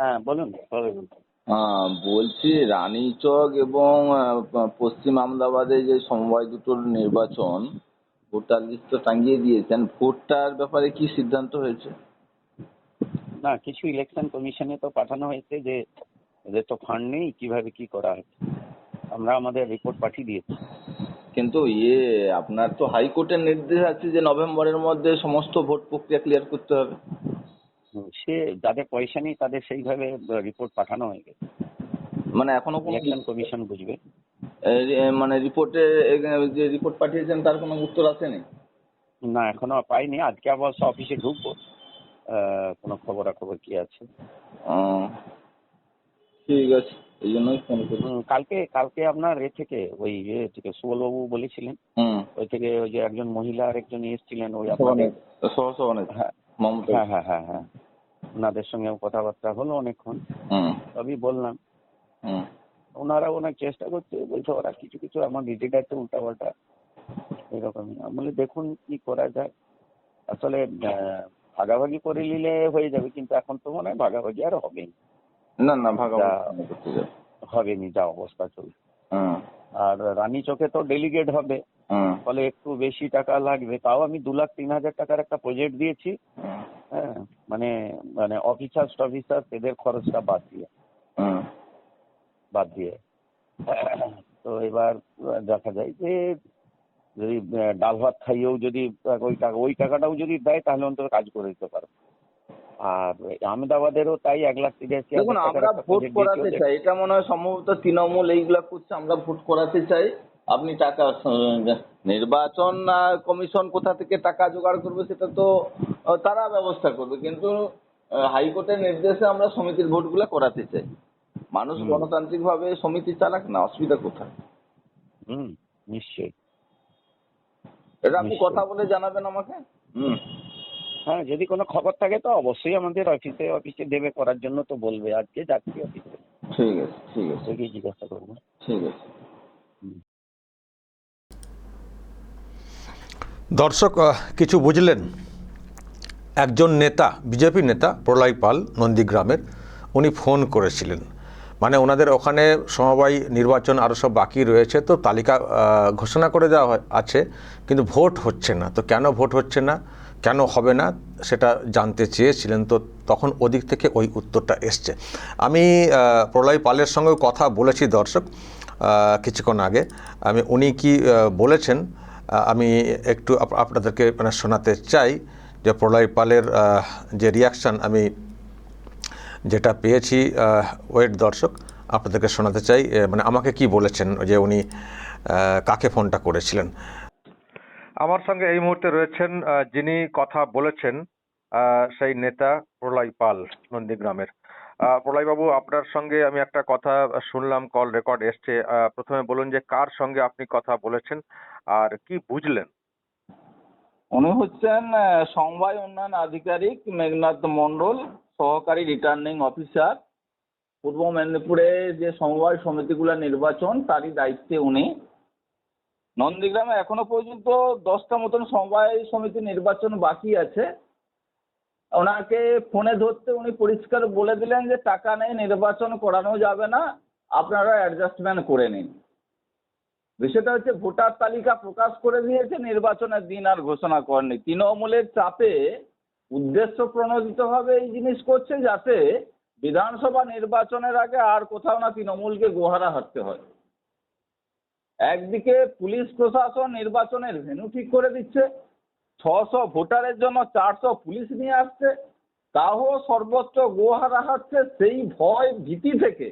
হ্যাঁ বলুন বলছি রানীচক এবং পশ্চিম আহমেদাবাদে যে সমবায় দুটোর নির্বাচন ভোটার লিস্ট তো টাঙ্গিয়ে দিয়েছেন ভোটটার ব্যাপারে কি সিদ্ধান্ত হয়েছে? না কিছু ইলেকশন কমিশনে তো পাঠানো হয়েছে যে এদের তো ফান্ড নেই কীভাবে কি করা হয় আমরা আমাদের রিপোর্ট পাঠিয়ে দিয়েছি। কিন্তু ইয়ে আপনার তো হাইকোর্টের নির্দেশ আছে যে নভেম্বরের মধ্যে সমস্ত ভোট প্রক্রিয়া ক্লিয়ার করতে হবে। সে যাদের পয়সা নেই তাদের সেইভাবে রিপোর্ট পাঠানো হয়ে গেছে। মানে এখনও ইলেকশন কমিশন বুঝবে। মানে রিপোর্টে যে রিপোর্ট পাঠিয়েছেন তার কোনো উত্তর আসেনি? না এখনও পাইনি। আজকে অবশ্য অফিসে ঢুকবো। কোনো খবরাখবর কি আছে? ঠিক আছে এই জন্যই ফোন কালকে কালকে আপনার এ থেকে ওই ইয়ে থেকে সুবলবাবু বলেছিলেন। হুম। ওই থেকে ওই যে একজন মহিলা আর একজন এসেছিলেন ওই আপনাদের হ্যাঁ। হ্যাঁ হ্যাঁ হ্যাঁ হ্যাঁ। ওনাদের সঙ্গে কথাবার্তা হলো অনেকক্ষণ। সবই বললাম। ওনারা অনেক চেষ্টা করছে বলছে ওরা কিছু কিছু আমার দিতে যাচ্ছে উল্টাপাল্টা এরকমই। আমি বলি দেখুন কি করা যায়। আসলে ভাগাভাগি করে নিলে হয়ে যাবে কিন্তু এখন তো মনে হয় ভাগাভাগি আর হবে না না ভাগাভাগি হবে। নি যা অবস্থা চলছে। আর রানী চোখে তো ডেলিগেট হবে। ফলে একটু বেশি টাকা লাগবে। তাও আমি দু লাখ তিন হাজার টাকার একটা প্রজেক্ট দিয়েছি। হ্যাঁ মানে মানে অফিসার্স টফিসার্স এদের খরচটা বাদ দিয়ে। বাদ দিয়ে। তো এবার দেখা যায় যে যদি ডাল ভাত খাইয়েও যদি ওই টাকা ওই টাকাটাও যদি দেয় তাহলে অন্তত কাজ করে দিতে পারবে আর আহমেদাবাদেরও তাই এক লাখ তিরাশি দেখুন আমরা ভোট করাতে চাই। এটা মনে হয় সম্ভবত তৃণমূল এইগুলা করছে আমরা ভোট করাতে চাই। আপনি টাকা নির্বাচন কমিশন কোথা থেকে টাকা জোগাড় করবে সেটা তো তারা ব্যবস্থা করবে। কিন্তু হাইকোর্টের নির্দেশে আমরা সমিতির ভোটগুলো করাতে চাই। মানুষ হুম। গণতান্ত্রিক ভাবে সমিতি চালাক না অসুবিধা কোথায়? হুম নিশ্চয়ই। এটা আপনি কথা বলে জানাবেন আমাকে? হুম। হ্যাঁ যদি কোনো খবর থাকে তো অবশ্যই আমাদের অফিসে অফিসে দেবে করার জন্য তো বলবে। আজকে যাচ্ছি অফিসে। ঠিক আছে ঠিক আছে। জিজ্ঞাসা করব। ঠিক আছে। দর্শক কিছু বুঝলেন? একজন নেতা, বিজেপি নেতা প্রলয় পাল নন্দীগ্রামের, উনি ফোন করেছিলেন। মানে ওনাদের ওখানে সমবায় নির্বাচন আরও সব বাকি রয়েছে, তো তালিকা ঘোষণা করে দেওয়া আছে, কিন্তু ভোট হচ্ছে না। তো কেন ভোট হচ্ছে না? কেন হবে না? সেটা জানতে চেয়েছিলেন, তো তখন ওদিক থেকে ওই উত্তরটা এসছে। আমি প্রলয় পালের সঙ্গেও কথা বলেছি দর্শক কিছুক্ষণ আগে। আমি, উনি কি বলেছেন আমি একটু আপনাদেরকে মানে শোনাতে চাই যে প্রলয় পালের যে রিয়াকশান আমি যেটা পেয়েছি ওয়েট দর্শক, আপনাদেরকে শোনাতে চাই মানে আমাকে কি বলেছেন যে উনি কাকে ফোনটা করেছিলেন? আমার সঙ্গে এই মুহূর্তে রয়েছেন যিনি কথা বলেছেন সেই নেতা প্রলয় পাল, নন্দীগ্রামের। প্রলয়বাবু, আপনার সঙ্গে আমি একটা কথা শুনলাম কল রেকর্ড এসছে। প্রথমে বলুন যে কার সঙ্গে আপনি কথা বলেছেন আর কি বুঝলেন? উনি হচ্ছেন সমবায় উন্নয়ন আধিকারিক মেঘনাথ মন্ডল সহকারী রিটার্নিং অফিসার পূর্ব মেদিনীপুরে যে সমবায় সমিতিগুলো নির্বাচন, তারই দায়িত্বে উনি। নন্দীগ্রামে এখনও পর্যন্ত দশটা মতন সমবায় সমিতি নির্বাচন বাকি আছে। ওনাকে ফোনে ধরতে উনি পরিষ্কার বলে দিলেন যে টাকা নেই, নির্বাচন করানো যাবে না, আপনারা অ্যাডজাস্টমেন্ট করে নিন। বিষয়টা হচ্ছে ভোটার তালিকা প্রকাশ করে দিয়েছে, নির্বাচনের দিন আর ঘোষণা করেনি তৃণমূলের চাপে উদ্দেশ্য প্রণোদিতভাবে এই জিনিস করছে যাতে বিধানসভা নির্বাচনের আগে আর কোথাও না তৃণমূলকে গোহারা হাঁটতে হয়। একদিকে পুলিশ প্রশাসন নির্বাচনের ভেন্যু ঠিক করে দিচ্ছে ছশো ভোটারের জন্য চারশো পুলিশ নিয়ে আসছে তাও সর্বোচ্চ গোহারা হাঁটছে সেই ভয় ভীতি থেকে।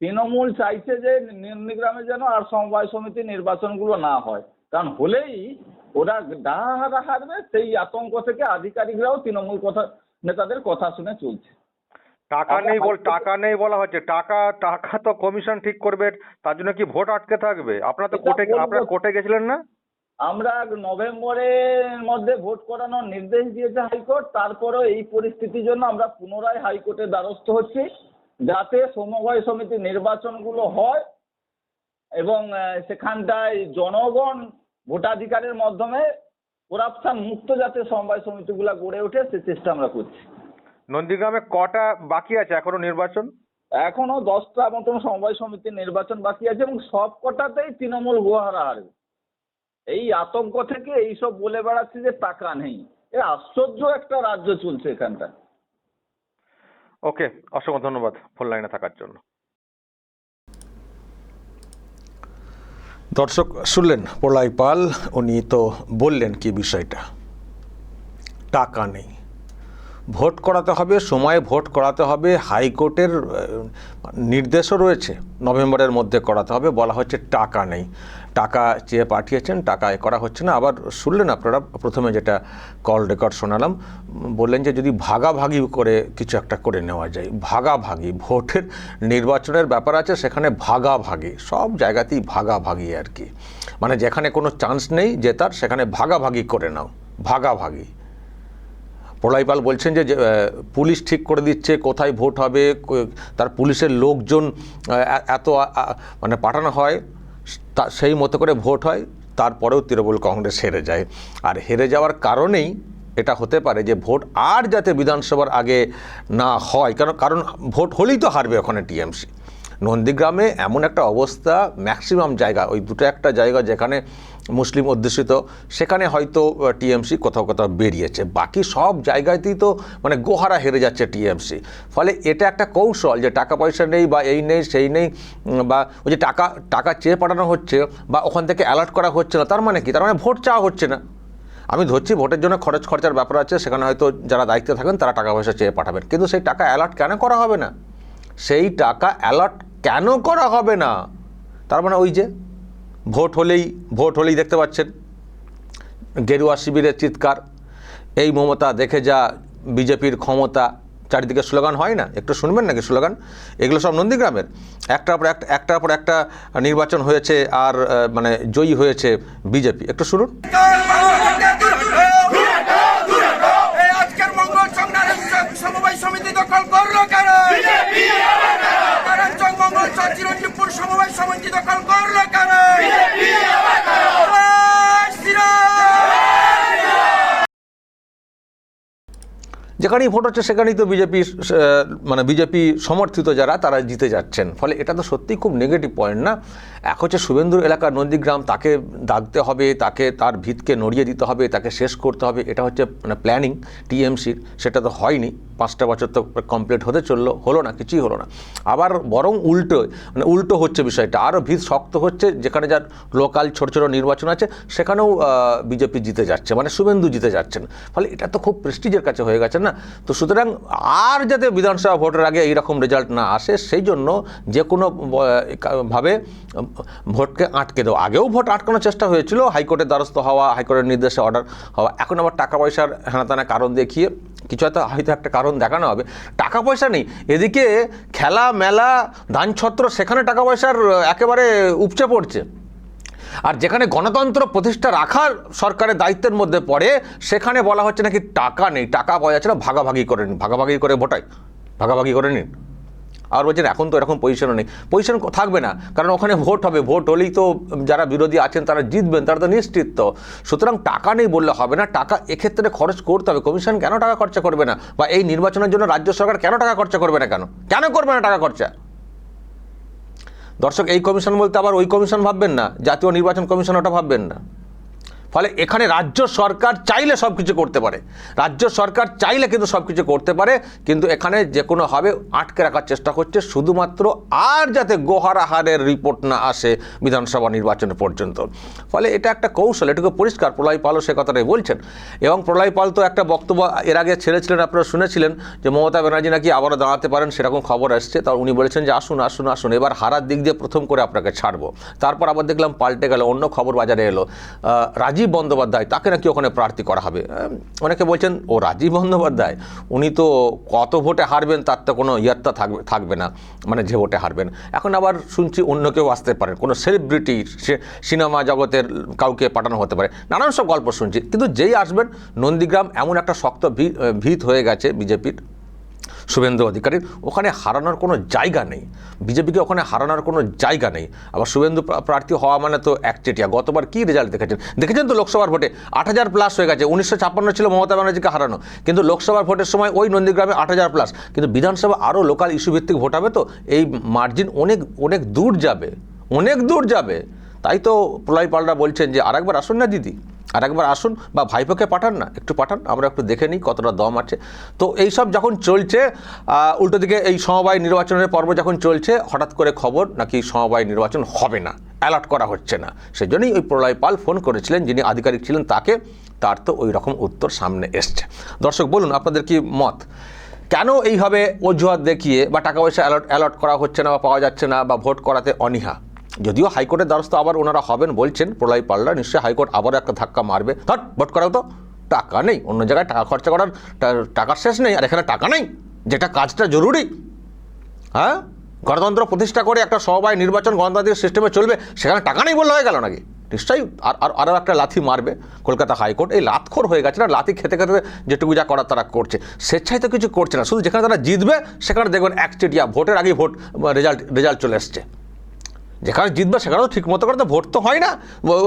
তৃণমূল চাইছে যে নন্দীগ্রামে যেন আর সমবায় সমিতি নির্বাচনগুলো না হয়। কারণ হলেই ওরা ডাহারা হারবে সেই আতঙ্ক থেকে আধিকারিকরাও তৃণমূল কথা নেতাদের কথা শুনে চলছে। টাকা নেই বল টাকা নেই বলা হচ্ছে। টাকা টাকা তো কমিশন ঠিক করবে তার জন্য কি ভোট আটকে থাকবে? আপনারা তো কোর্টে আপনারা কোর্টে গেছিলেন না? আমরা নভেম্বরের মধ্যে ভোট করানোর নির্দেশ দিয়েছে হাইকোর্ট তারপরেও এই পরিস্থিতির জন্য আমরা পুনরায় হাইকোর্টের দ্বারস্থ হচ্ছি যাতে সমবায় সমিতি নির্বাচনগুলো হয় এবং সেখানটায় জনগণ ভোটাধিকারের মাধ্যমে করাপশন মুক্ত যাতে সমবায় সমিতিগুলো গড়ে ওঠে সে চেষ্টা আমরা করছি। নন্দীগ্রামে কটা বাকি আছে এখনও নির্বাচন? এখনও দশটা মতন সমবায় সমিতির নির্বাচন বাকি আছে এবং সব কটাতেই তৃণমূল গুহারা হারবে এই আতঙ্ক থেকে এইসব বলে বেড়াচ্ছে যে টাকা নেই। এ আশ্চর্য একটা রাজ্য চলছে এখানটা ওকে অসংখ্য ধন্যবাদ ফোন লাইনে থাকার জন্য। দর্শক শুনলেন প্রলয় পাল উনি তো বললেন কি বিষয়টা। টাকা নেই। ভোট করাতে হবে সময়ে ভোট করাতে হবে হাইকোর্টের নির্দেশও রয়েছে নভেম্বরের মধ্যে করাতে হবে বলা হচ্ছে টাকা নেই। টাকা চেয়ে পাঠিয়েছেন, টাকা এ করা হচ্ছে না। আবার শুনলেন আপনারা, প্রথমে যেটা কল রেকর্ড শোনালাম, বললেন যে যদি ভাগাভাগি করে কিছু একটা করে নেওয়া যায়, ভাগাভাগি, ভোটের নির্বাচনের ব্যাপার আছে, সেখানে ভাগাভাগি, সব জায়গাতেই ভাগাভাগি আর কি। মানে যেখানে কোনো চান্স নেই জেতার সেখানে ভাগাভাগি করে নাও, ভাগাভাগি। প্রলয়পাল বলছেন যে পুলিশ ঠিক করে দিচ্ছে, কোথায় ভোট হবে তার পুলিশের লোকজন এত মানে পাঠানো হয় তা- সেই মতো করে ভোট হয়, তারপরেও তৃণমূল কংগ্রেস হেরে যায়। আর হেরে যাওয়ার কারণেই এটা হতে পারে যে ভোট আর যাতে বিধানসভার আগে না হয় কারণ কারণ ভোট হলেই তো হারবে ওখানে টিএমসি। নন্দীগ্রামে এমন একটা অবস্থা ম্যাক্সিমাম জায়গা, ওই দুটো একটা জায়গা যেখানে মুসলিম অধ্যুষিত, সেখানে হয়তো টিএমসি কোথাও কোথাও বেরিয়েছে। বাকি সব জায়গাতেই তো মানে গোহারা হেরে যাচ্ছে টিএমসি। ফলে এটা একটা কৌশল যে টাকা পয়সা নেই বা এই নেই, সেই নেই বা ওই যে টাকা টাকা চেয়ে পাঠানো হচ্ছে বা ওখান থেকে অ্যালার্ট করা হচ্ছে না, তার মানে কি? তার মানে ভোট চাওয়া হচ্ছে না। আমি ধরছি ভোটের জন্য খরচ খরচার ব্যাপার আছে, সেখানে হয়তো যারা দায়িত্বে থাকেন তারা টাকা পয়সা চেয়ে পাঠাবেন। কিন্তু সেই টাকা অ্যালার্ট কেন করা হবে না? সেই টাকা অ্যালার্ট কেন করা হবে না? তার মানে ওই যে ভোট হলেই ভোট হলেই দেখতে পাচ্ছেন গেরুয়া শিবিরের চিৎকার। এই মমতা দেখে যা বিজেপির ক্ষমতা, চারিদিকে স্লোগান হয় না? একটু শুনবেন নাকি স্লোগান? এগুলো সব নন্দীগ্রামের। একটার পর একটা, একটার পর একটা নির্বাচন হয়েছে আর মানে জয়ী হয়েছে বিজেপি। একটু শুনুন এই আজকের মঙ্গল সংগ্রামের সমবায় সমিতি দখল করল কেন কারণ মঙ্গল চিরঞ্জীবপুর সমবায় করল কেন? যেখানেই ভোট হচ্ছে, সেখানেই তো বিজেপি মানে বিজেপি সমর্থিত যারা, তারা জিতে যাচ্ছেন। ফলে এটা তো সত্যিই খুব নেগেটিভ পয়েন্ট না? এক হচ্ছে শুভেন্দুর এলাকার নন্দীগ্রাম, তাকে দাগতে হবে, তাকে তার ভিতকে নড়িয়ে দিতে হবে, তাকে শেষ করতে হবে, এটা হচ্ছে মানে প্ল্যানিং টিএমসির সেটা তো হয়নি। পাঁচটা বছর তো কমপ্লিট হতে চলল, হলো না, কিছুই হলো না। আবার বরং উল্টো মানে উল্টো হচ্ছে বিষয়টা। আরও ভিত শক্ত হচ্ছে, যেখানে যার লোকাল ছোট ছোট নির্বাচন আছে, সেখানেও বিজেপি জিতে যাচ্ছে মানে শুভেন্দু জিতে যাচ্ছেন। ফলে এটা তো খুব প্রেস্টিজের কাছে হয়ে গেছে না? তো সুতরাং আর যাতে বিধানসভা ভোটের আগে এইরকম রেজাল্ট না আসে, সেই জন্য যে কোনো ভাবে ভোটকে আটকে দেওয়া। আগেও ভোট আটকানোর চেষ্টা হয়েছিল, হাইকোর্টের দ্বারস্থ হওয়া, হাইকোর্টের নির্দেশে অর্ডার হওয়া। এখন আবার টাকা পয়সার হেনাতানা কারণ দেখিয়ে, কিছু হয়তো হয়তো একটা কারণ দেখানো হবে। টাকা পয়সা নেই। এদিকে খেলা, মেলা, দানছত্র, সেখানে টাকা পয়সার একেবারে উপচে পড়ছে। আর যেখানে গণতন্ত্র প্রতিষ্ঠা রাখার সরকারের দায়িত্বের মধ্যে পড়ে, সেখানে বলা হচ্ছে নাকি টাকা নেই। টাকা পয়সা ছিল ভাগাভাগি করে নিন ভাগাভাগি করে ভোটাই। ভাগাভাগি করে নিন। আর বলছেন, এখন তো এরকম পজিশনও নেই। পজিশন থাকবে না, কারণ ওখানে ভোট হবে। ভোট হলেই তো যারা বিরোধী আছেন তারা জিতবেন, তারা তো নিশ্চিত তো। সুতরাং টাকা নেই বললে হবে না। টাকা এক্ষেত্রে খরচ করতে হবে। কমিশন কেন টাকা খরচা করবে না? বা এই নির্বাচনের জন্য রাজ্য সরকার কেন টাকা খরচা করবে না কেন? কেন করবে না টাকা খরচা? দর্শক, এই কমিশন বলতে আবার ওই কমিশন ভাববেন না। জাতীয় নির্বাচন কমিশন ওটা ভাববেন না। ফলে এখানে রাজ্য সরকার চাইলে সব কিছু করতে পারে। রাজ্য সরকার চাইলে কিন্তু সব কিছু করতে পারে কিন্তু এখানে যে কোনোভাবে আটকে রাখার চেষ্টা করছে শুধুমাত্র আর যাতে গোহারাহারের রিপোর্ট না আসে বিধানসভা নির্বাচন পর্যন্ত। ফলে এটা একটা কৌশল এটুকু পরিষ্কার প্রলয় পালও সে কথাটাই বলছেন। এবং প্রলয় পাল তো একটা বক্তব্য এর আগে ছেড়েছিলেন আপনারা শুনেছিলেন যে মমতা ব্যানার্জি নাকি আবারও দাঁড়াতে পারেন সেরকম খবর আসছে। তা উনি বলেছেন যে আসুন আসুন আসুন এবার হারার দিক দিয়ে প্রথম করে আপনাকে ছাড়বো। তারপর আবার দেখলাম পাল্টে গেল অন্য খবর বাজারে এলো। আহ, রাজীব বন্দ্যোপাধ্যায়, তাকে নাকি ওখানে প্রার্থী করা হবে? অনেকে বলছেন, ও রাজীব বন্দ্যোপাধ্যায়? উনি তো কত ভোটে হারবেন, তার তো কোনো ইয়াত্তা থাকবে থাকবে না। মানে যে ভোটে হারবেন। এখন আবার শুনছি অন্য কেউ আসতে পারেন কোনো সেলিব্রিটি সে সিনেমা জগতের কাউকে পাঠানো হতে পারে। নানান সব গল্প শুনছি। কিন্তু যেই আসবেন, নন্দীগ্রাম এমন একটা শক্ত ভিত হয়ে গেছে বিজেপির। শুভেন্দু অধিকারীর, ওখানে হারানোর কোনো জায়গা নেই। বিজেপিকে ওখানে হারানোর কোনো জায়গা নেই। আবার শুভেন্দু প্রার্থী হওয়া মানে তো একচেটিয়া গতবার কী রেজাল্ট দেখেছেন? দেখেছেন তো লোকসভার ভোটে? আট হাজার প্লাস হয়ে গেছে। উনিশশো ছাপ্পান্ন ছিল মমতা ব্যানার্জিকে হারানো। কিন্তু লোকসভার ভোটের সময় ওই নন্দীগ্রামে আট হাজার প্লাস কিন্তু বিধানসভা আরও লোকাল ইস্যু ভিত্তিক ভোট হবে তো? এই মার্জিন অনেক অনেক দূর যাবে। অনেক দূর যাবে। তাই তো প্রলয় পাল্টা বলছেন যে আরেকবার আসুন না দিদি। আর একবার আসুন বা ভাইপোকে পাঠান না, একটু পাঠান, আমরা একটু দেখে নিই কতটা দম আছে। তো এইসব যখন চলছে উল্টো দিকে এই সমবায় নির্বাচনের পর্ব যখন চলছে, হঠাৎ করে খবর নাকি সমবায় নির্বাচন হবে না অ্যালার্ট করা হচ্ছে না। সেই জন্যই ওই প্রলয় পাল ফোন করেছিলেন, যিনি আধিকারিক ছিলেন তাকে, তার তো ওই রকম উত্তর সামনে এসছে। দর্শক, বলুন, আপনাদের কি মত? কেন এইভাবে অজুহাত দেখিয়ে বা টাকা পয়সা অ্যালট অ্যালট করা হচ্ছে না বা পাওয়া যাচ্ছে না বা ভোট করাতে অনীহা? যদিও হাইকোর্টের দ্বারস্থ আবার ওনারা হবেন বলছেন, প্রলয় পাল্লা, নিশ্চয়ই হাইকোর্ট আবারও একটা ধাক্কা মারবে। হট ভোট করাও তো। টাকা নেই, অন্য জায়গায় টাকা খরচা করার টাকার শেষ নেই, আর এখানে টাকা নেই। যেটা কাজটা জরুরি। হ্যাঁ? গণতন্ত্র প্রতিষ্ঠা করে একটা সবাই নির্বাচন গণতান্ত্রিক সিস্টেমে চলবে, সেখানে টাকা নেই বললে হয়ে গেল নাকি? নিশ্চয়ই আর আর, আরও একটা লাথি মারবে কলকাতা হাইকোর্ট। এই লাতখোর হয়ে গেছে না, লাথি খেতে খেতে যেটুকু যা করার তারা করছে। স্বেচ্ছায় তো কিছু করছে না, শুধু যেখানে তারা জিতবে, সেখানে দেখবেন একচেটিয়া ভোটের আগেই ভোট, রেজাল্ট রেজাল্ট চলে এসছে। যেখানে জিতবে সেখানেও ঠিক মতো করে তো ভোট তো হয় না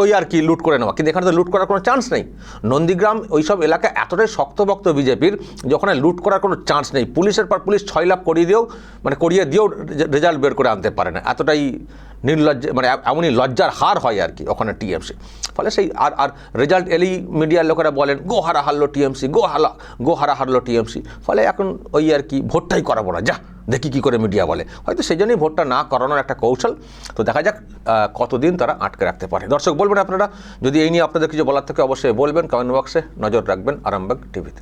ওই আর কি লুট করে নেওয়া। কিন্তু এখানে তো লুট করার কোনো চান্স নেই। নন্দীগ্রাম ওইসব এলাকা এতটাই শক্তভক্ত বিজেপির, যে ওখানে লুট করার কোনো চান্স নেই। পুলিশের পর পুলিশ ছয় লাখ করিয়ে দিয়েও মানে করিয়ে দিয়েও রেজাল্ট বের করে আনতে পারে না। এতটাই নির্লজ্জ মানে এমনই লজ্জার হার হয় আর কি ওখানে টিএমসি ফলে সেই আর আর রেজাল্ট এলেই মিডিয়ার লোকেরা বলেন গো হারা হারলো টিএমসি গো হারা গো হারা হারলো টিএমসি ফলে এখন ওই আর কি ভোটটাই করাবো না। যা দেখি কী করে মিডিয়া বলে। হয়তো সেই জন্যই ভোটটা না করানোর একটা কৌশল। তো দেখা যাক কতদিন তারা আটকে রাখতে পারে। দর্শক, বলবেন আপনারা? যদি এই নিয়ে আপনাদের কিছু বলার থাকে, অবশ্যই বলবেন। কমেন্ট বক্সে নজর রাখবেন, আরামবাগ টিভিতে